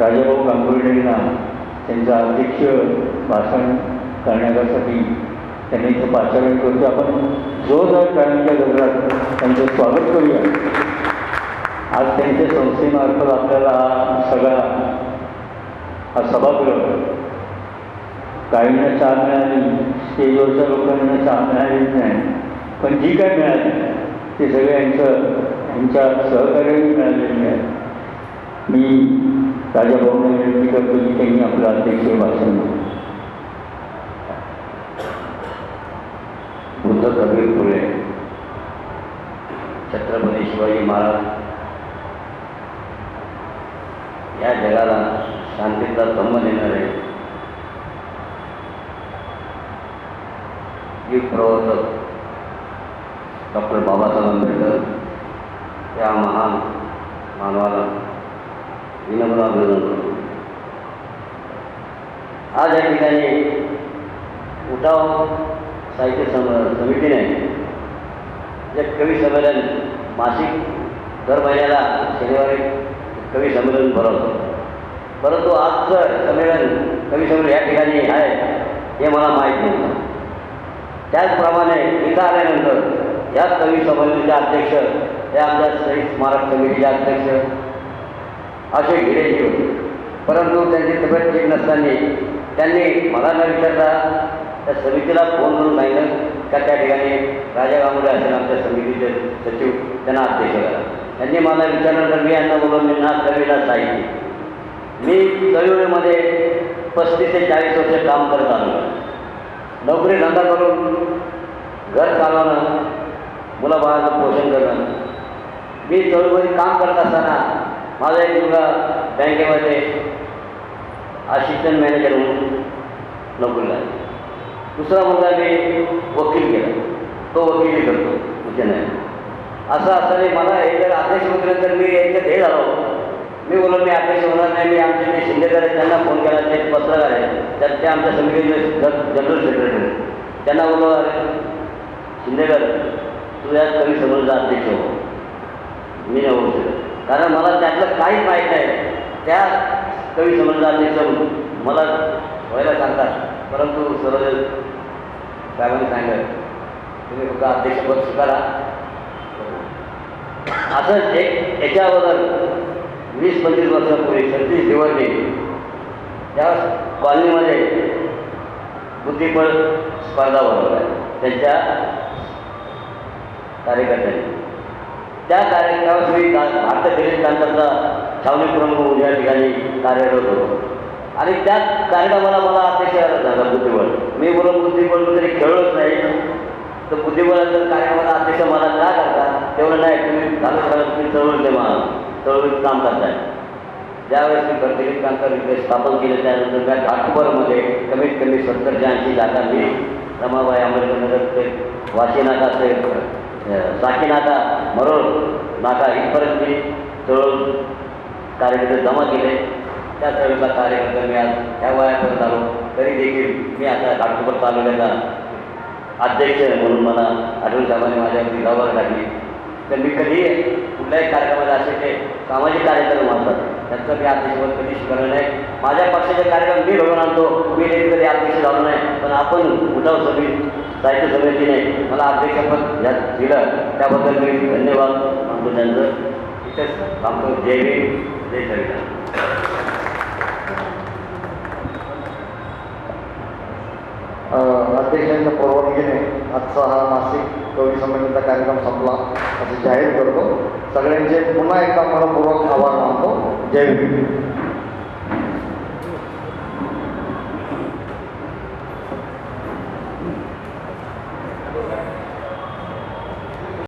राजाभाऊ गांगुर्डेंना त्यांचं अध्यक्ष भाषण करण्यासाठी त्यांनी इथं पाचारण करतो आपण जोरदार टाळ्यांच्या गजरात त्यांचं स्वागत करूया. आज त्यांच्या संस्थेमार्फत आपल्याला हा सगळा हा सभागृह काहींना चहा मिळाली स्टेजवरच्या लोकांना चहा मिळालीच नाही. पण जी काय मिळाली ते सगळे यांचं यांच्या सहकार्याने मिळालेली आहे मी राजाभाऊंना विनंती करतो की त्यांनी आपलं अध्यक्ष वाचन बुद्ध कबीर फुले छत्रपती शिवाजी महाराज या जगाला शांतीचा संबंध देणारे युग प्रवर्तक डॉक्टर बाबासाहेब आंबेडकर त्या महान मानवाला विनम्र अभिनंदन करतो. आज या ठिकाणी उठाव साहित्य सम समितीने जे कवी संमेलन मासिक दर महिन्याला शनिवारी कवी संमेलन भरवतो. परंतु आजचं संमेलन कवी संमेलन या ठिकाणी आहे हे मला माहीत नव्हतं. त्याचप्रमाणे इथं आल्यानंतर या कवी संमेलनाचे अध्यक्ष हे आमच्या शहीद स्मारक समितीचे अध्यक्ष असे गिरेजी होते परंतु त्यांची तब्येत ठीक नसताना त्यांनी मला न विचारता त्या समितीला फोन करून सांगितलं का त्या ठिकाणी राजा गांगुडे असेल आमच्या समितीचे सचिव त्यांना अध्यक्ष करा. त्यांनी मला विचारल्यानंतर मी यांना बोलून मी ना कवीला साहित्य. मी कविमध्ये पस्तीस ते चाळीस वर्ष काम करत आलो. नोकरी धंदा करून घर चालवणं मुलाबाळाचं पोषण करणं. मी चळवळीत काम करत असताना माझा एक मुलगा बँकेमध्ये असिस्टंट मॅनेजर म्हणून नोकरीला दुसरा मुलगा मी वकील केला. तो वकिली करतो नाही असं असताना मला हे जर अध्यक्ष तर मी याच्यात हे झालो मी बोललो मी अध्यक्ष होणार नाही मी आमचे जे शिंदेकर आहेत त्यांना फोन केला ते पत्रकार आहेत त्यात ते आमच्या समितीचे जनरल सेक्रेटरी त्यांना बोललो अरे शिंदेकर तू या कवी समजचा अध्यक्ष हो? मी नाही होऊ शकत. कारण मला त्यातलं काहीच माहीत नाही. त्या कवी समजाने अध्यक्ष मला व्हायला सांगतात. परंतु सरळ साहेबांनी सांगितलं तुम्ही फक्त अध्यक्षपद स्वीकारा. असंच एक याच्या अगोदर वीस पंचवीस वर्षापूर्वी सतीश दिवडे त्या कॉलनीमध्ये बुद्धिबळ स्पर्धा भरवल्या त्यांच्या कार्यकर्त्यांनी. त्या कार्यक्रमात मी का- भारतीय क्रिकेट संघाचा छावणी प्रमुख म्हणून या ठिकाणी कार्यरत होतो. आणि त्या कार्यक्रमाला मला अतिशय झाला बुद्धिबळ. मी बोलून बुद्धिबळ तरी खेळलोच नाही. तर बुद्धिबळाचं कार्यक्रमाला अतिशय मला का करता तेवढं नाही तुम्ही झालं झालं तुम्ही चळवळते मला चळवळीत काम करताय ज्यावेळेस मी प्रत्येक कांकर इथे स्थापन केलं त्यानंतर त्या घाटकोपरमध्ये कमीत कमी सत्तरच्या ऐंशी जागा मी रमाबाई आंबेडकर ते वाशी नाका नाका मरोळ नाका इथपर्यंत मी तळून कार्यकर्ते जमा केले. त्या चळवळीचा कार्यकर्ता मी आज ह्या वयापर्यंत आलो. तरी देखील मी आता घाटकोपर तालुक्याचा अध्यक्ष म्हणून मला आठवण साहेबांनी माझ्यावरती जबाबदारी टाकली तर मी कधी कुठल्याही कार्यक्रमाला असे ते सामाजिक कार्यक्रम असतात. त्यांचं मी अध्यक्षपद कधी स्मरण आहे माझ्या पक्षाचे कार्यक्रम मी घडवून आणतो. मी नेहमी कधी अध्यक्ष झालो नाही पण आपण उठाव समिती साहित्य समितीने मला अध्यक्षपद या दिलं. त्याबद्दल मी धन्यवाद म्हणतो त्यांचं. इथेच आमचं जय भीम जय संविधान अध्यक्षांच्या परवानगीने आजचा हा मासिक कवी संमेलनाचा कार्यक्रम संपला. असे जाहीर करतो. सगळ्यांचे पुन्हा एकदा मनपूर्वक आभार मानतो. जय भीम